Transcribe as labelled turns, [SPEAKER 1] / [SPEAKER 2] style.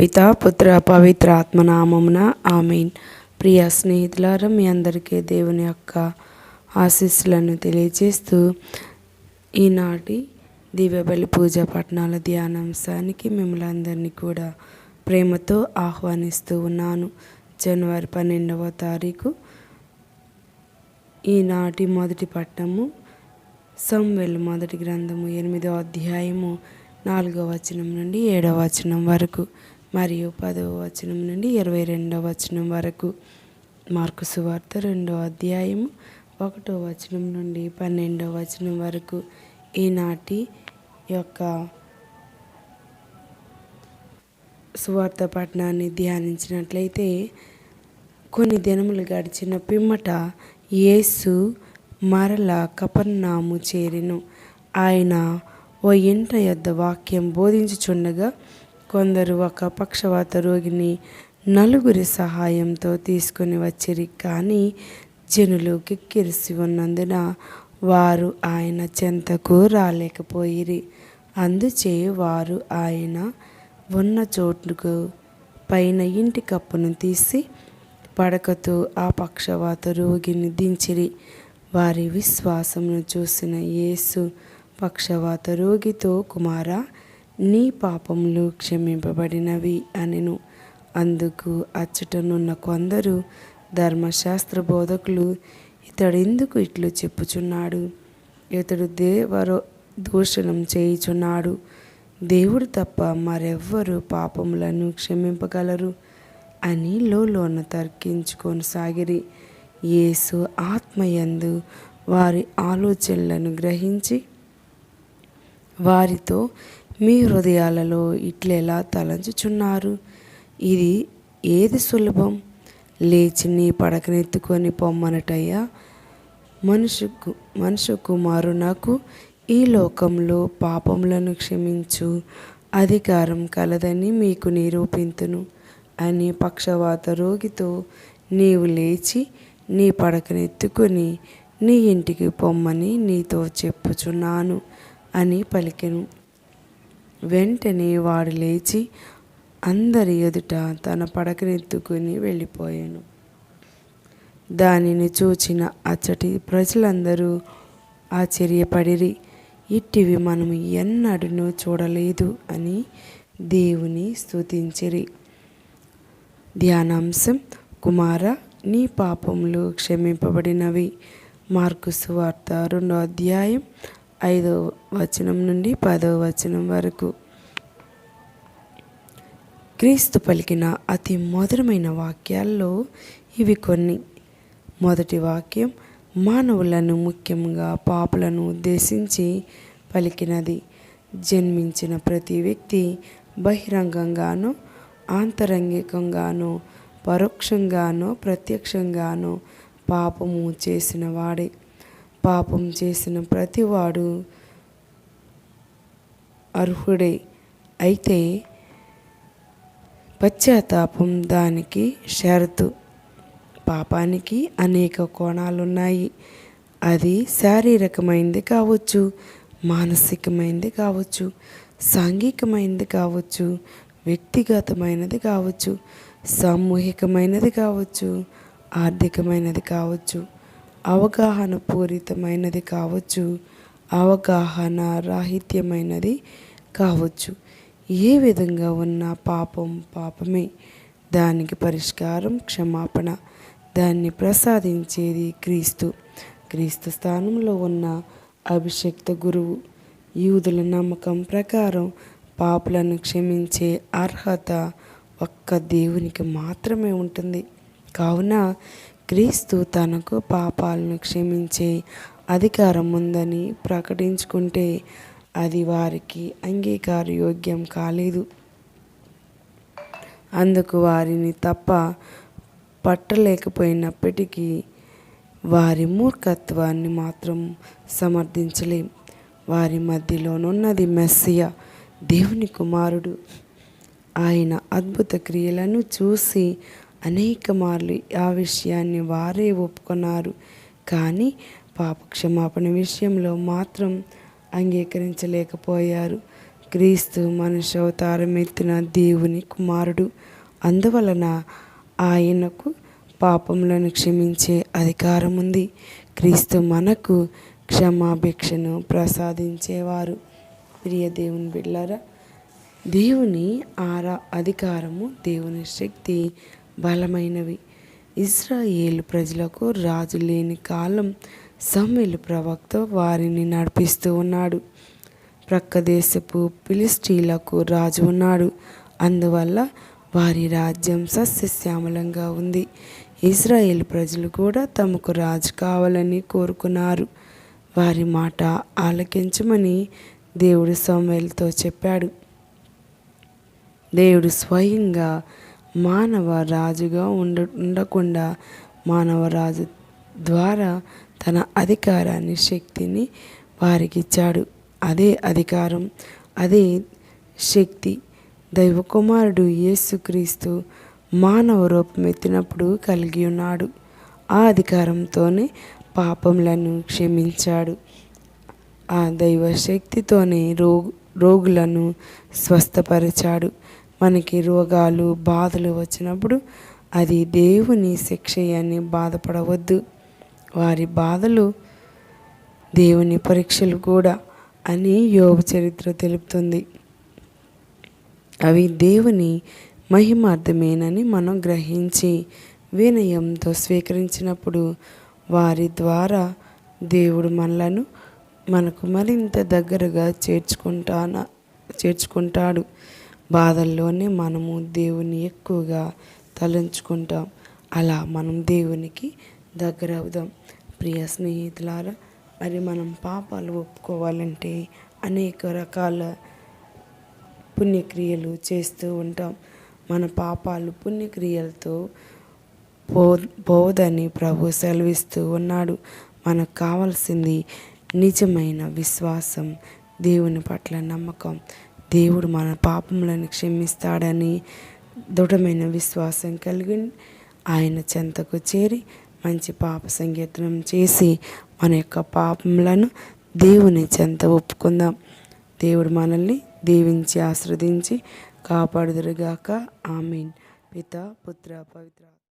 [SPEAKER 1] పిత పుత్ర పవిత్ర ఆత్మనామమున ఆమెన్. ప్రియ స్నేహితులారా మీ అందరికీ దేవుని యొక్క ఆశీస్సులను తెలియజేస్తూ ఈనాటి దివ్యబలి పూజ పట్టణాల ధ్యానాంశానికి మిమ్మల్ని అందరినీ కూడా ప్రేమతో ఆహ్వానిస్తూ ఉన్నాను. జనవరి పన్నెండవ తారీఖు ఈనాటి మొదటి పట్టణము సంవెల్ మొదటి గ్రంథము ఎనిమిదవ అధ్యాయము నాలుగవ వచనం నుండి ఏడవ వచనం వరకు. మరియు పదవ వచనం నుండి ఇరవై రెండవ వచనం వరకు. మార్కు సువార్త రెండో అధ్యాయము ఒకటో వచనం నుండి పన్నెండవ వచనం వరకు. ఈనాటి యొక్క సువార్త పట్టణాన్ని ధ్యానించినట్లయితే కొన్ని దినములు గడిచిన పిమ్మట యేసు మరల కపర్నాము చేరెను. ఆయన ఓ ఇంట యొద్ద వాక్యం బోధించుచుండగా కొందరు ఒక పక్షవాత రోగిని నలుగురి సహాయంతో తీసుకుని వచ్చిరి. కానీ జనులు కిక్కిరిసి ఉన్నందున వారు ఆయన చెంతకు రాలేకపోయిరి. అందుచే వారు ఆయన ఉన్న చోటుకు పైన ఇంటి కప్పును తీసి పడకతో ఆ పక్షవాత రోగిని దించిరి. వారి విశ్వాసమును చూసిన యేసు పక్షవాత రోగితో కుమారా నీ పాపములు క్షమింపబడినవి అనెను. అందుకు అచ్చటనున్న కొందరు ధర్మశాస్త్ర బోధకులు ఇతడు ఎందుకు ఇట్లు చెప్పుచున్నాడు? ఇతడు దేవరో దూషణం చేయుచున్నాడు. దేవుడు తప్ప మరెవ్వరు పాపములను క్షమింపగలరు అని లోన తర్కించుకొని సాగిరి యేసు ఆత్మయందు వారి ఆలోచనలను గ్రహించి వారితో మీ హృదయాలలో ఇట్లెలా తలంచుచున్నారు? ఇది ఏది సులభం? లేచి నీ పడకనెత్తుకొని పొమ్మనటయ్యా. మనుషుకు మనుషు కుమారునకు ఈ లోకంలో పాపములను క్షమించు. అధికారం కలదని మీకు నిరూపింతును. అని పక్షవాత రోగితో నీవు లేచి నీ పడకనెత్తుకొని నీ ఇంటికి పొమ్మని నీతో చెప్పుచున్నాను అని పలికెను. వెంటనే వాడు లేచి అందరి ఎదుట తన పడకనెత్తుకుని వెళ్ళిపోయాను. దానిని చూచిన అచ్చటి ప్రజలందరూ ఆశ్చర్యపడిరి ఇట్టివి మనము ఎన్నడూ చూడలేదు అని దేవుని స్థుతించిరి ధ్యానాంశం కుమార నీ పాపములు క్షమింపబడినవి. మార్కు సువార్త రెండో అధ్యాయం ఐదవ వచనం నుండి పదవ వచనం వరకు. క్రీస్తు పలికిన అతి మధురమైన వాక్యాల్లో ఇవి కొన్ని. మొదటి వాక్యం మానవులను ముఖ్యంగా పాపులను ఉద్దేశించి పలికినది. జన్మించిన ప్రతి వ్యక్తి బహిరంగంగానో ఆంతరంగికంగానో పరోక్షంగానో ప్రత్యక్షంగానో పాపము చేసిన వాడే. పాపం చేసిన ప్రతివాడు అర్హుడే. అయితే పశ్చాత్తాపం దానికి షరతు. పాపానికి అనేక కోణాలున్నాయి. అది శారీరకమైనది కావచ్చు మానసికమైనది కావచ్చు సాంఘికమైనది కావచ్చు వ్యక్తిగతమైనది కావచ్చు సామూహికమైనది కావచ్చు ఆర్థికమైనది కావచ్చు. అవగాహన పూరితమైనది కావచ్చు అవగాహన రాహిత్యమైనది కావచ్చు. ఏ విధంగా ఉన్న పాపం పాపమే. దానికి పరిష్కారం క్షమాపణ. దాన్ని ప్రసాదించేది క్రీస్తు. క్రీస్తు స్థానంలో ఉన్న అభిషక్త గురువు. యూదుల నమ్మకం ప్రకారం పాపులను క్షమించే అర్హత ఒక్క దేవునికి మాత్రమే ఉంటుంది. కావున క్రీస్తు తనకు పాపాలను క్షమించే అధికారం ఉందని ప్రకటించుకుంటే అది వారికి అంగీకార యోగ్యం కాలేదు. అందుకు వారిని తప్ప పట్టలేకపోయినప్పటికీ వారి మూర్ఖత్వాన్ని మాత్రం సమర్థించలేం. వారి మధ్యలోనున్నది మెస్సియా దేవుని కుమారుడు. ఆయన అద్భుత క్రియలను చూసి అనేక మార్లు ఆ విషయాన్ని వారే ఒప్పుకున్నారు. కానీ పాప క్షమాపణ విషయంలో మాత్రం అంగీకరించలేకపోయారు. క్రీస్తు మనుష్య ఎత్తిన దేవుని కుమారుడు. అందువలన ఆయనకు పాపములను క్షమించే అధికారం ఉంది. క్రీస్తు మనకు క్షమాభిక్షను ప్రసాదించేవారు. ప్రియ దేవుని బిళ్ళరా దేవుని ఆరా అధికారము దేవుని శక్తి బలమైనవి. ఇస్రాయేలు ప్రజలకు రాజు లేని కాలం సమ్మెలు ప్రవక్త వారిని నడిపిస్తూ ఉన్నాడు. ప్రక్క దేశపు ఫిలిస్టీలకు రాజు ఉన్నాడు. అందువల్ల వారి రాజ్యం సస్యశ్యామలంగా ఉంది. ఇజ్రాయేల్ ప్రజలు కూడా తమకు రాజు కావాలని కోరుకున్నారు. వారి మాట ఆలకించమని దేవుడు సమయలతో చెప్పాడు. దేవుడు స్వయంగా మానవ రాజుగా ఉండ ఉండకుండా మానవ రాజు ద్వారా తన అధికారాన్ని శక్తిని వారికి ఇచ్చాడు అదే అధికారం అదే శక్తి. దైవకుమారుడు యేసుక్రీస్తు మానవ రూపం ఎత్తినప్పుడు కలిగి ఉన్నాడు. ఆ అధికారంతోనే పాపములను క్షమించాడు. ఆ దైవ శక్తితోనే రోగు రోగులను స్వస్థపరిచాడు. మనకి రోగాలు బాధలు వచ్చినప్పుడు అది దేవుని శిక్ష అని బాధపడవద్దు. వారి బాధలు దేవుని పరీక్షలు కూడా అని యోగ చరిత్ర తెలుపుతుంది. అవి దేవుని మహిమార్థమేనని మనం గ్రహించి వినయంతో స్వీకరించినప్పుడు వారి ద్వారా దేవుడు మనలను మనకు మరింత దగ్గరగా చేర్చుకుంటాన చేర్చుకుంటాడు. బాధల్లోనే మనము దేవుని ఎక్కువగా తలంచుకుంటాం. అలా మనం దేవునికి దగ్గర అవుదాం. ప్రియ స్నేహితులారా మరి మనం పాపాలు ఒప్పుకోవాలంటే అనేక రకాల పుణ్యక్రియలు చేస్తూ ఉంటాం. మన పాపాలు పుణ్యక్రియలతో పో పోదని ప్రభు సెలవిస్తూ ఉన్నాడు. మనకు కావాల్సింది నిజమైన విశ్వాసం దేవుని పట్ల నమ్మకం. దేవుడు మన పాపములను క్షమిస్తాడని దృఢమైన విశ్వాసం కలిగి ఆయన చెంతకు చేరి మంచి పాప సంకీర్తనం చేసి మన యొక్క పాపములను దేవుని చెంత ఒప్పుకుందాం. దేవుడు మనల్ని దీవించి ఆశ్రదించి కాపాడుదురుగాక. ఆమెన్. పిత పుత్ర పవిత్ర.